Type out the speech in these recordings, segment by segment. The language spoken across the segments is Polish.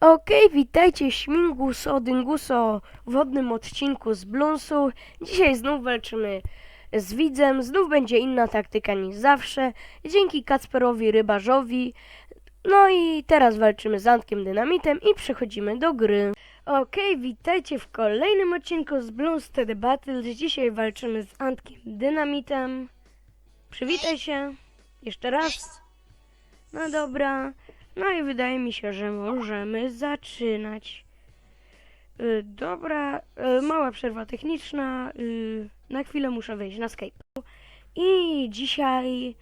Okej, witajcie Śminguso, Dynguso w wodnym odcinku z Blunsu. Dzisiaj znów walczymy z widzem, znów będzie inna taktyka niż zawsze. Dzięki Kacperowi Rybarzowi. No i teraz walczymy z Antkiem Dynamitem i przechodzimy do gry. Okej, witajcie w kolejnym odcinku z Bloons The Battles. Dzisiaj walczymy z Antkiem Dynamitem. Przywitaj się. Jeszcze raz. No dobra. No i wydaje mi się, że możemy zaczynać. Y, dobra, y, mała przerwa techniczna. Y, na chwilę muszę wejść na Skype. I dzisiaj,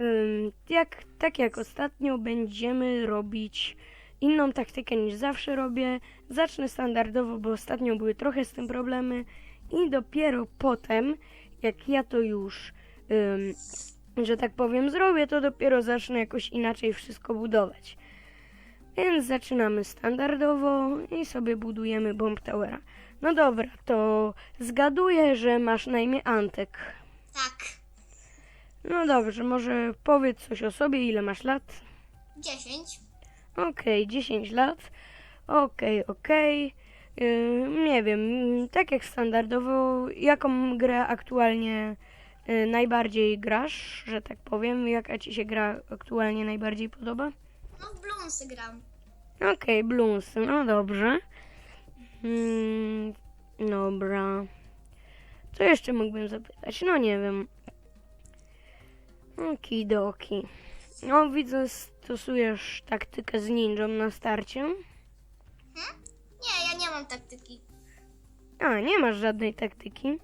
ym, jak, tak jak ostatnio, będziemy robić inną taktykę niż zawsze robię. Zacznę standardowo, bo ostatnio były trochę z tym problemy. I dopiero potem, jak ja to już ym, że tak powiem, zrobię, to dopiero zacznę jakoś inaczej wszystko budować. Więc zaczynamy standardowo i sobie budujemy Bomb Towera. No dobra, to zgaduję, że masz na imię Antek. Tak, No dobrze, może powiedz coś o sobie, ile masz lat? 10. Okej, 10 lat. Okej, okej. Yy, nie wiem, tak jak standardowo, jaką grę aktualnie najbardziej grasz, że tak powiem? Jaka ci się gra aktualnie najbardziej podoba? No w Bloonsy gram. Okej, bluesy, no dobrze. Mm, dobra. Co jeszcze mógłbym zapytać? No nie wiem. Okidoki. No widzę, stosujesz taktykę z ninją na starcie. Nie, ja nie mam taktyki. A, nie masz żadnej taktyki.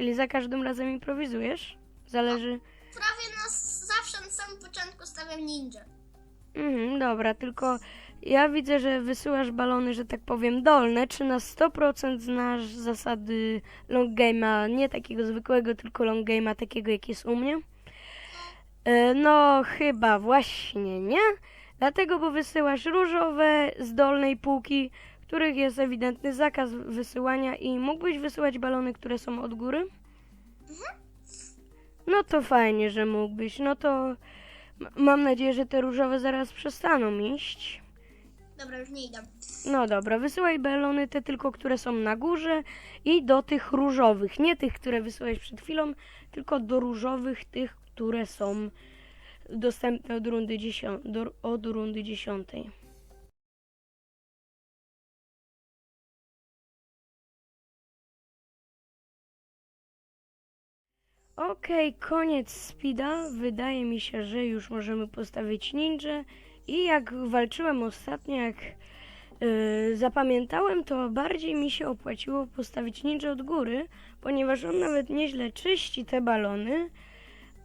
Czyli za każdym razem improwizujesz? Zależy. Prawie na zawsze na samym początku stawiam ninja. Mhm, dobra, tylko ja widzę, że wysyłasz balony, że tak powiem, dolne. Czy na 100% znasz zasady long game'a, nie takiego zwykłego, tylko long game'a, takiego jak jest u mnie? E, No, chyba właśnie nie. Dlatego, bo wysyłasz różowe z dolnej półki, których jest ewidentny zakaz wysyłania i mógłbyś wysyłać balony, które są od góry? No to fajnie, że mógłbyś. No to mam nadzieję, że te różowe zaraz przestaną iść. Dobra, już nie idę. No dobra, wysyłaj balony te tylko, które są na górze i do tych różowych. Nie tych, które wysyłałeś przed chwilą, tylko do różowych, tych, które są dostępne od rundy, dziesią- do, od rundy dziesiątej. Okej, koniec speeda. Wydaje mi się, że już możemy postawić ninja. I jak walczyłem ostatnio, jak yy, zapamiętałem, to bardziej mi się opłaciło postawić ninja od góry, ponieważ on nawet nieźle czyści te balony,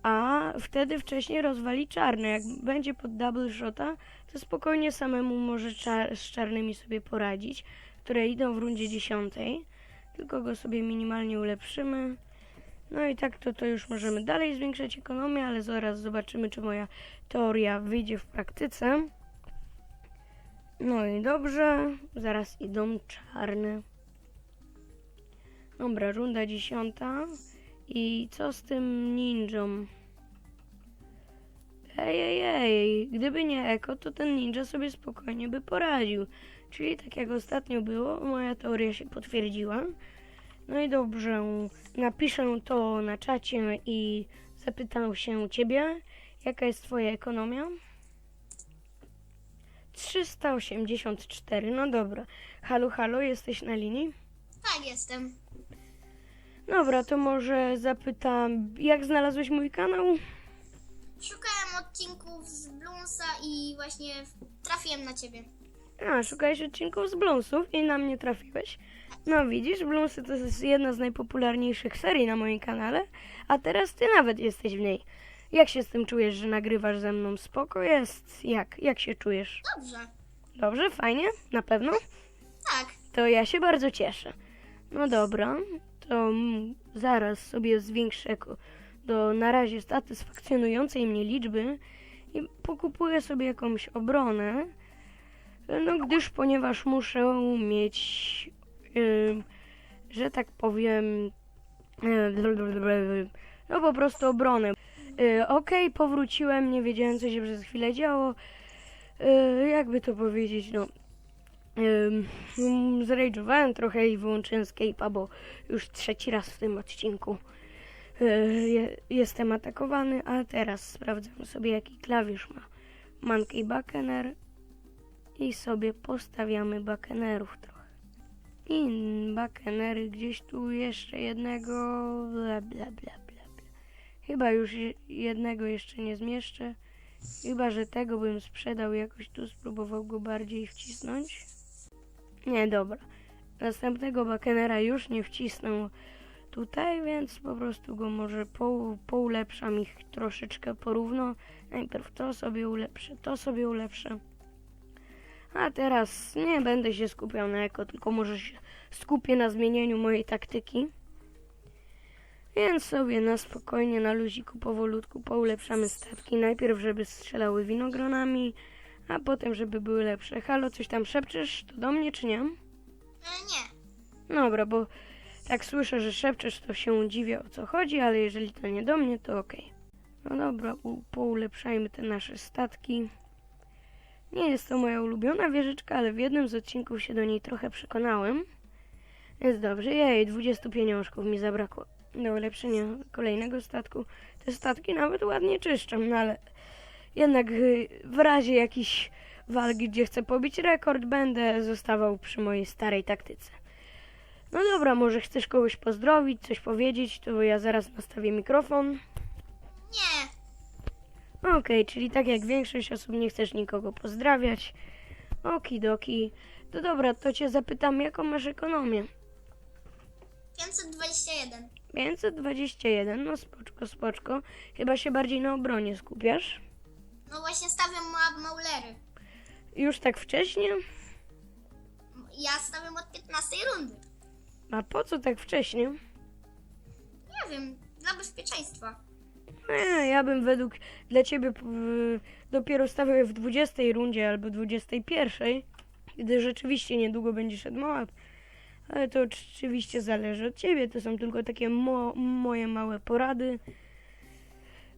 a wtedy wcześniej rozwali czarne. Jak będzie pod double shota, to spokojnie samemu może cza- z czarnymi sobie poradzić, które idą w rundzie dziesiątej. Tylko go sobie minimalnie ulepszymy. No i tak to, to już możemy dalej zwiększać ekonomię, ale zaraz zobaczymy, czy moja teoria wyjdzie w praktyce. No i dobrze, zaraz idą czarne. Dobra, runda dziesiąta. I co z tym ninją? Ej, ej, ej, gdyby nie eko, to ten ninja sobie spokojnie by poradził. Czyli tak jak ostatnio było, moja teoria się potwierdziła. No i dobrze, napiszę to na czacie i zapytam się ciebie, jaka jest twoja ekonomia? 384, no dobra. Halo, halo, jesteś na linii? Tak, jestem. Dobra, to może zapytam, jak znalazłeś mój kanał? Szukałem odcinków z Bloonsa i właśnie trafiłem na ciebie. A, szukałeś odcinków z Bloonsów i na mnie trafiłeś. No widzisz, Bloonsy to jest jedna z najpopularniejszych serii na moim kanale, a teraz ty nawet jesteś w niej. Jak się z tym czujesz, że nagrywasz ze mną? Spoko jest? Jak? Jak się czujesz? Dobrze. Dobrze? Fajnie? Na pewno? Tak. To ja się bardzo cieszę. No dobra, to zaraz sobie zwiększę do na razie satysfakcjonującej mnie liczby i pokupuję sobie jakąś obronę. No gdyż, ponieważ muszę mieć, że tak powiem, yy, no po prostu obronę. Yy, Okej, powróciłem, nie wiedziałem co się przez chwilę działo. Jakby to powiedzieć, no Zrage'owałem trochę i wyłączyłem Escape'a, bo już trzeci raz w tym odcinku y, je, jestem atakowany, a teraz sprawdzam sobie jaki klawisz ma Monkey Buccaneer i sobie postawiamy Buccaneerów trochę. I Buccaneery gdzieś tu jeszcze jednego, bla bla bla bla bla. Chyba już je- jednego jeszcze nie zmieszczę. Chyba, że tego bym sprzedał jakoś tu, spróbował go bardziej wcisnąć. Nie, dobra. Następnego Buccaneera już nie wcisnę tutaj, więc po prostu go może pou, poulepszam ich troszeczkę porówno. Najpierw to sobie ulepszę, to sobie ulepszę. A teraz nie będę się skupiał na eko, tylko może się skupię na zmienieniu mojej taktyki. Więc sobie na spokojnie, na luziku, powolutku poulepszamy statki. Najpierw, żeby strzelały winogronami, a potem, żeby były lepsze. Halo, coś tam szepczesz? To do mnie, czy nie? E, nie. Dobra, bo tak słyszę, że szepczesz, to się dziwię o co chodzi, ale jeżeli to nie do mnie, to okej. No dobra, poulepszajmy te nasze statki. Nie jest to moja ulubiona wieżyczka, ale w jednym z odcinków się do niej trochę przekonałem. Jest dobrze. Jej, 20 pieniążków mi zabrakło do ulepszenia kolejnego statku. Te statki nawet ładnie czyszczą, no ale jednak y, w razie jakiejś walki, gdzie chcę pobić rekord, będę zostawał przy mojej starej taktyce. No dobra, może chcesz kogoś pozdrowić, coś powiedzieć, to ja zaraz nastawię mikrofon. Okej, czyli tak jak większość osób nie chcesz nikogo pozdrawiać. Okidoki. To dobra, to cię zapytam, jaką masz ekonomię? 521. 521, no spoczko, spoczko. Chyba się bardziej na obronie skupiasz. No właśnie stawiam ma maulery. Już tak wcześnie? Ja stawiam od 15 rundy. A po co tak wcześnie? Nie wiem, dla bezpieczeństwa. Nie, ja bym według dla ciebie dopiero stawiał w 20 rundzie albo 21, gdy rzeczywiście niedługo będzie szedł. Ale to oczywiście zależy od ciebie, to są tylko takie mo- moje małe porady.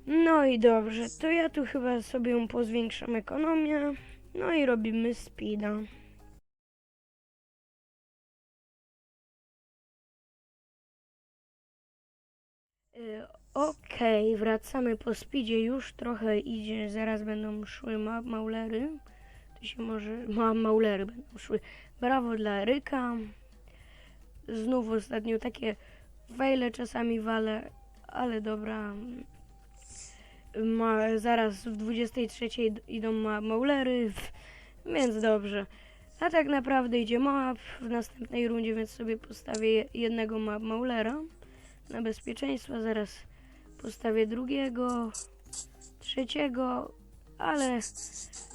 No i dobrze, to ja tu chyba sobie pozwiększam ekonomię. No i robimy speeda. Okej, wracamy po speedzie, już trochę idzie, zaraz będą szły ma maulery. To się może, ma maulery będą szły. Brawo dla Eryka. Znów ostatnio takie wejle czasami wale, ale dobra. Ma, zaraz w 23 id- idą ma maulery, więc dobrze. A tak naprawdę idzie Moab w następnej rundzie, więc sobie postawię je- jednego ma maulera na bezpieczeństwo. Zaraz postawię drugiego, trzeciego, ale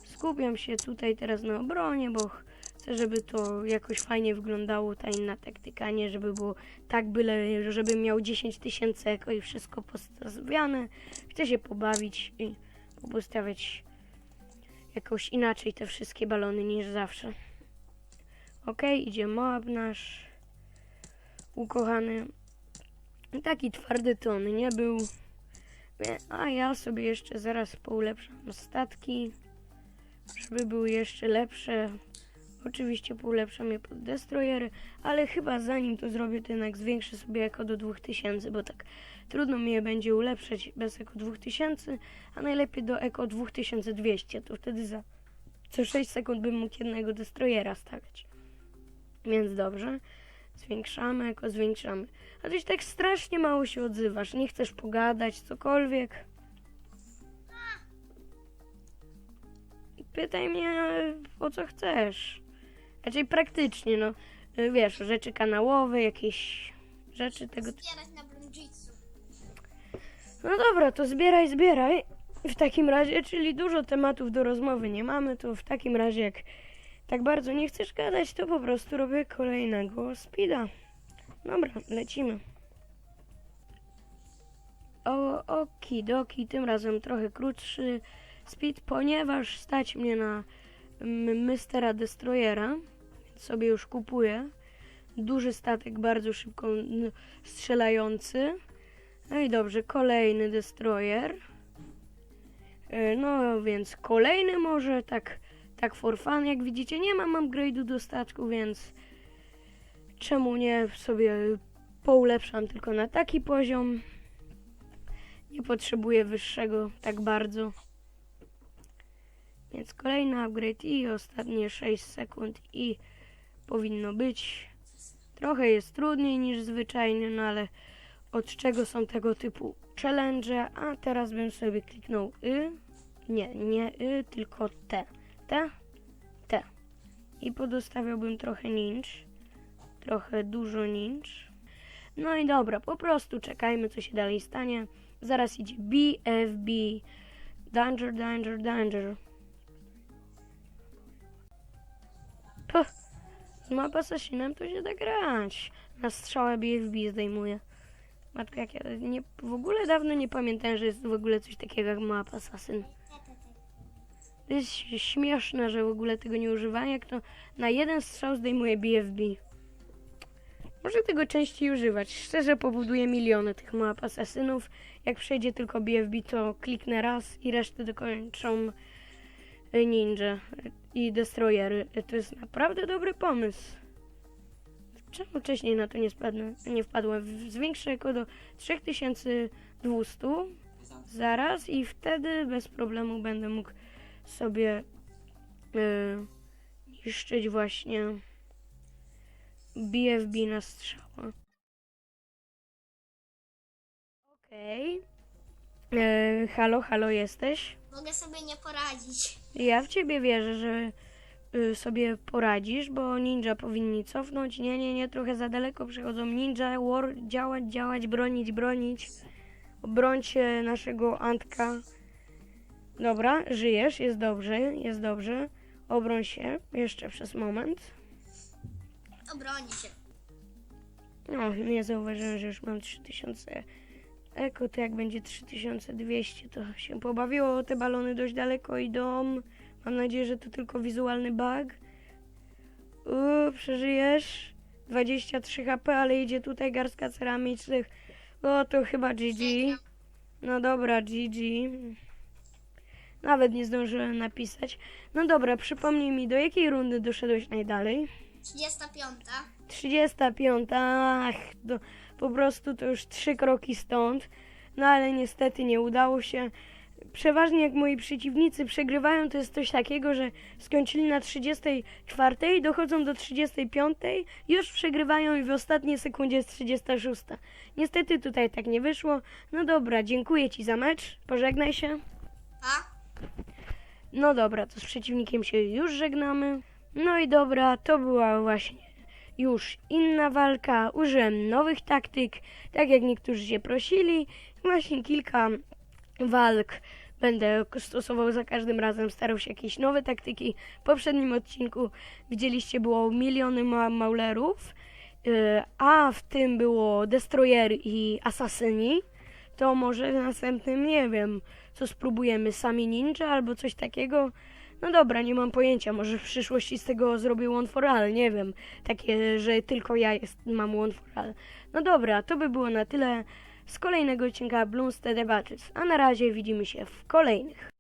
skupiam się tutaj teraz na obronie, bo chcę, żeby to jakoś fajnie wyglądało, ta inna taktyka, nie żeby było tak byle, żeby miał 10 tysięcy eko i wszystko postawiane. Chcę się pobawić i postawiać jakoś inaczej te wszystkie balony niż zawsze. Okej, idzie Moab nasz ukochany. Taki twardy ton nie był. A ja sobie jeszcze zaraz poulepszam statki, żeby były jeszcze lepsze. Oczywiście poulepszam je pod destroyery, ale chyba zanim to zrobię, to jednak zwiększę sobie eko do 2000, bo tak trudno mi je będzie ulepszać bez eko 2000, a najlepiej do eko 2200, to wtedy za co 6 sekund bym mógł jednego destroyera stawiać. Więc dobrze. Zwiększamy, jako zwiększamy. A tyś tak strasznie mało się odzywasz. Nie chcesz pogadać, cokolwiek. Pytaj mnie o co chcesz. Raczej praktycznie, no. Y, Wiesz, rzeczy kanałowe, jakieś rzeczy tego. Zbierać na Brunjitsu. No dobra, to zbieraj, zbieraj. W takim razie, czyli dużo tematów do rozmowy nie mamy, to w takim razie jak tak bardzo nie chcesz gadać, to po prostu robię kolejnego speeda. Dobra, lecimy. O, okidoki, tym razem trochę krótszy speed, ponieważ stać mnie na m- Mystera Destroyera, więc sobie już kupuję. Duży statek, bardzo szybko strzelający. No i dobrze, kolejny destroyer. E, No więc kolejny może tak tak for fun. Jak widzicie, nie mam upgrade'u do statku, więc czemu nie sobie poulepszam tylko na taki poziom. Nie potrzebuję wyższego tak bardzo. Więc kolejny upgrade i ostatnie 6 sekund i powinno być. Trochę jest trudniej niż zwyczajnie, no ale od czego są tego typu challenge, a teraz bym sobie kliknął y, nie, nie y, tylko t, t, t i podostawiałbym trochę ninja, trochę dużo ninja. No i dobra, po prostu czekajmy co się dalej stanie. Zaraz idzie BFB, danger, danger, danger. Puh. Z mapa assassinem to się da grać. Na strzałę BFB zdejmuje. Matko, jak ja nie, w ogóle dawno nie pamiętałem, że jest w ogóle coś takiego jak map assassin. To jest śmieszne, że w ogóle tego nie używam, jak to na jeden strzał zdejmuje BFB. Może tego częściej używać. Szczerze pobuduję miliony tych map asasynów. Jak przejdzie tylko BFB, to kliknę raz i resztę dokończą y, ninja i destroyery. To jest naprawdę dobry pomysł. Czemu wcześniej na to nie, spadnę, nie wpadłem? Zwiększę go do 3200 zaraz i wtedy bez problemu będę mógł sobie y, niszczyć właśnie BFB na strzała. Okej. E, halo, halo jesteś? Mogę sobie nie poradzić. Ja w ciebie wierzę, że y, sobie poradzisz, bo ninja powinni cofnąć. Nie, nie, nie, trochę za daleko przechodzą ninja. War, działać, działać, bronić, bronić. Obrońcie naszego Antka. Dobra, żyjesz, jest dobrze, jest dobrze. Obroń się jeszcze przez moment. Obroni się. No, nie zauważyłem, że już mam 3000 eko, to jak będzie 3200, to się pobawiło. Te balony dość daleko idą. Mam nadzieję, że to tylko wizualny bug. Uuu, przeżyjesz. 23 HP, ale idzie tutaj garstka ceramicznych. O, to chyba GG. No dobra, GG. Nawet nie zdążyłem napisać. No dobra, przypomnij mi, do jakiej rundy doszedłeś najdalej? 35. 35, ach, to po prostu to już trzy kroki stąd. No ale niestety nie udało się. Przeważnie jak moi przeciwnicy przegrywają, to jest coś takiego, że skończyli na 34, dochodzą do 35, już przegrywają i w ostatniej sekundzie jest 36. Niestety tutaj tak nie wyszło. No dobra, dziękuję Ci za mecz. Pożegnaj się. A? No dobra, to z przeciwnikiem się już żegnamy. No i dobra, to była właśnie już inna walka. Użyłem nowych taktyk, tak jak niektórzy się prosili. Właśnie kilka walk będę stosował za każdym razem, starał się jakieś nowe taktyki. W poprzednim odcinku widzieliście było miliony ma maulerów, yy, a w tym było destroyery i asasyni. To może w następnym, nie wiem, co spróbujemy, sami ninja albo coś takiego. No dobra, nie mam pojęcia, może w przyszłości z tego zrobię one for all, nie wiem. Takie, że tylko ja jest, mam one for all. No dobra, to by było na tyle z kolejnego odcinka Bloomstead Debates, a na razie widzimy się w kolejnych.